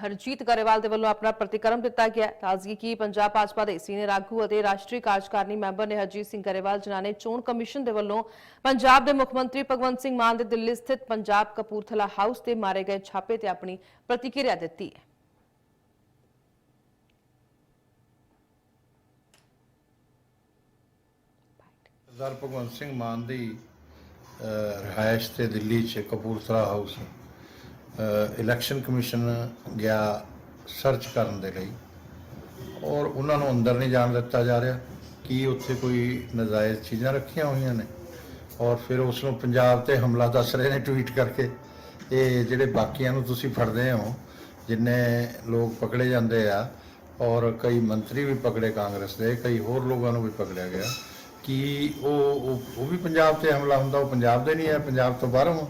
ਹਰਜੀਤ ਗਰੇਵਾਲ ਦੇ ਵੱਲੋਂ ਆਪਣਾ ਪ੍ਰਤੀਕਰਮ ਦਿੱਤਾ ਗਿਆ ਤਾਜ਼ਗੀ ਕੀ ਪੰਜਾਬ ਭਾਜਪਾ ਦੇ ਸੀਨੀਅਰ ਆਗੂ ਅਤੇ ਰਾਸ਼ਟਰੀ ਕਾਰਜਕਾਰਨੀ ਮੈਂਬਰ ਨੇ ਹਰਜੀਤ ਸਿੰਘ ਗਰੇਵਾਲ ਜਿਨ੍ਹਾਂ ਨੇ ਚੋਣ ਕਮਿਸ਼ਨ ਦੇ ਵੱਲੋਂ ਪੰਜਾਬ ਦੇ ਮੁੱਖ ਮੰਤਰੀ ਭਗਵੰਤ ਸਿੰਘ ਮਾਨ ਦੇ ਦਿੱਲੀ ਸਥਿਤ ਪੰਜਾਬ ਕਪੂਰਥਲਾ ਹਾਊਸ ਤੇ ਮਾਰੇ ਗਏ ਛਾਪੇ ਤੇ ਆਪਣੀ ਪ੍ਰਤੀਕਿਰਿਆ ਦਿੱਤੀ ਹੈ। ਸਰਦਾਰ ਭਗਵੰਤ ਸਿੰਘ ਮਾਨ ਦੀ ਅਹ, ਤੇ ਦਿੱਲੀ 'ਚ ਕਪੂਰਥਲਾ ਹਾਊਸ ਇਲੈਕਸ਼ਨ ਕਮਿਸ਼ਨ ਗਿਆ ਸਰਚ ਕਰਨ ਦੇ ਲਈ ਔਰ ਉਹਨਾਂ ਨੂੰ ਅੰਦਰ ਨਹੀਂ ਜਾਣ ਦਿੱਤਾ ਜਾ ਰਿਹਾ। ਕੀ ਉੱਥੇ ਕੋਈ ਨਜਾਇਜ਼ ਚੀਜ਼ਾਂ ਰੱਖੀਆਂ ਹੋਈਆਂ ਨੇ? ਔਰ ਫਿਰ ਉਸ ਨੂੰ ਪੰਜਾਬ ਤੇ ਹਮਲਾ ਦੱਸ ਰਹੇ ਨੇ ਟਵੀਟ ਕਰਕੇ। ਇਹ ਜਿਹੜੇ ਬਾਕੀਆਂ ਨੂੰ ਤੁਸੀਂ ਫੜਦੇ ਹੋ, ਜਿੰਨੇ ਲੋਕ ਪਕੜੇ ਜਾਂਦੇ ਆ, ਔਰ ਕਈ ਮੰਤਰੀ ਵੀ ਪਕੜੇ ਕਾਂਗਰਸ ਦੇ, ਕਈ ਹੋਰ ਲੋਕਾਂ ਨੂੰ ਵੀ ਪਕੜਿਆ ਗਿਆ। ਕਿ ਉਹ ਉਹ ਵੀ ਪੰਜਾਬ ਤੇ ਹਮਲਾ ਹੁੰਦਾ? ਉਹ ਪੰਜਾਬ ਦੇ ਨਹੀਂ ਹੈ, ਪੰਜਾਬ ਤੋਂ ਬਾਹਰੋਂ।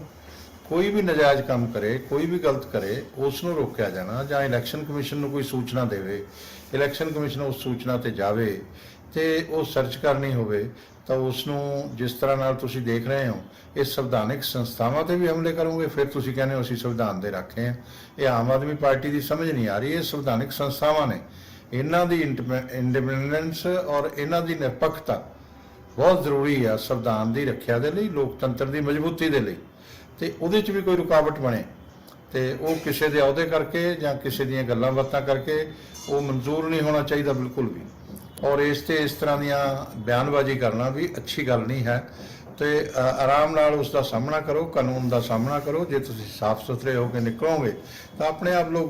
ਕੋਈ ਵੀ ਨਜਾਇਜ਼ ਕੰਮ ਕਰੇ, ਕੋਈ ਵੀ ਗਲਤ ਕਰੇ ਉਸ ਨੂੰ ਰੋਕਿਆ ਜਾਣਾ ਜਾਂ ਇਲੈਕਸ਼ਨ ਕਮਿਸ਼ਨ ਨੂੰ ਕੋਈ ਸੂਚਨਾ ਦੇਵੇ ਇਲੈਕਸ਼ਨ ਕਮਿਸ਼ਨ ਉਸ ਸੂਚਨਾ ਤੇ ਜਾਵੇ ਤੇ ਉਹ ਸਰਚ ਕਰਨੀ ਹੋਵੇ, ਤਾਂ ਉਸ ਨੂੰ ਜਿਸ ਤਰ੍ਹਾਂ ਨਾਲ ਤੁਸੀਂ ਦੇਖ ਰਹੇ ਹੋ, ਇਹ ਸੰਵਿਧਾਨਿਕ ਸੰਸਥਾਵਾਂ ਤੇ ਵੀ ਹਮਲੇ ਕਰੋਗੇ, ਫਿਰ ਤੁਸੀਂ ਕਹਿੰਦੇ ਹੋ ਅਸੀਂ ਸੰਵਿਧਾਨ ਦੇ ਰੱਖੇ ਆ ਇਹ ਆਮ ਆਦਮੀ ਪਾਰਟੀ ਦੀ ਸਮਝ ਨਹੀਂ ਆ ਰਹੀ, ਇਹ ਸੰਵਿਧਾਨਿਕ ਸੰਸਥਾਵਾਂ ਨੇ। ਇਹਨਾਂ ਦੀ ਇੰਡੀਪੈਂਡੈਂਸ ਔਰ ਇਹਨਾਂ ਦੀ ਨਿਰਪੱਖਤਾ ਬਹੁਤ ਜ਼ਰੂਰੀ ਆ ਸੰਵਿਧਾਨ ਦੀ ਰੱਖਿਆ ਦੇ ਲਈ, ਲੋਕਤੰਤਰ ਦੀ ਮਜ਼ਬੂਤੀ ਦੇ ਲਈ। ਤੇ ਉਹਦੇ 'ਚ ਵੀ ਕੋਈ ਰੁਕਾਵਟ ਬਣੇ। ਤੇ ਉਹ ਕਿਸੇ ਦੇ ਅਹੁਦੇ ਕਰਕੇ ਜਾਂ ਕਿਸੇ ਦੀਆਂ ਗੱਲਾਂ ਬਾਤਾਂ ਕਰਕੇ ਉਹ ਮਨਜ਼ੂਰ ਨਹੀਂ ਹੋਣਾ ਚਾਹੀਦਾ ਬਿਲਕੁਲ ਵੀ। ਔਰ ਇਸ ਤੇ ਇਸ ਤਰ੍ਹਾਂ ਦੀਆਂ ਬਿਆਨਬਾਜ਼ੀ ਕਰਨਾ ਵੀ ਅੱਛੀ ਗੱਲ ਨਹੀਂ ਹੈ। ਤੇ ਆਰਾਮ ਨਾਲ ਉਸ ਦਾ ਸਾਹਮਣਾ ਕਰੋ, ਕਾਨੂੰਨ ਦਾ ਸਾਹਮਣਾ ਕਰੋ। ਜੇ ਤੁਸੀਂ ਸਾਫ਼ ਸੁਥਰੇ ਹੋ ਕੇ ਨਿਕਲੋਗੇ ਤਾਂ ਆਪਣੇ ਆਪ ਲੋਕ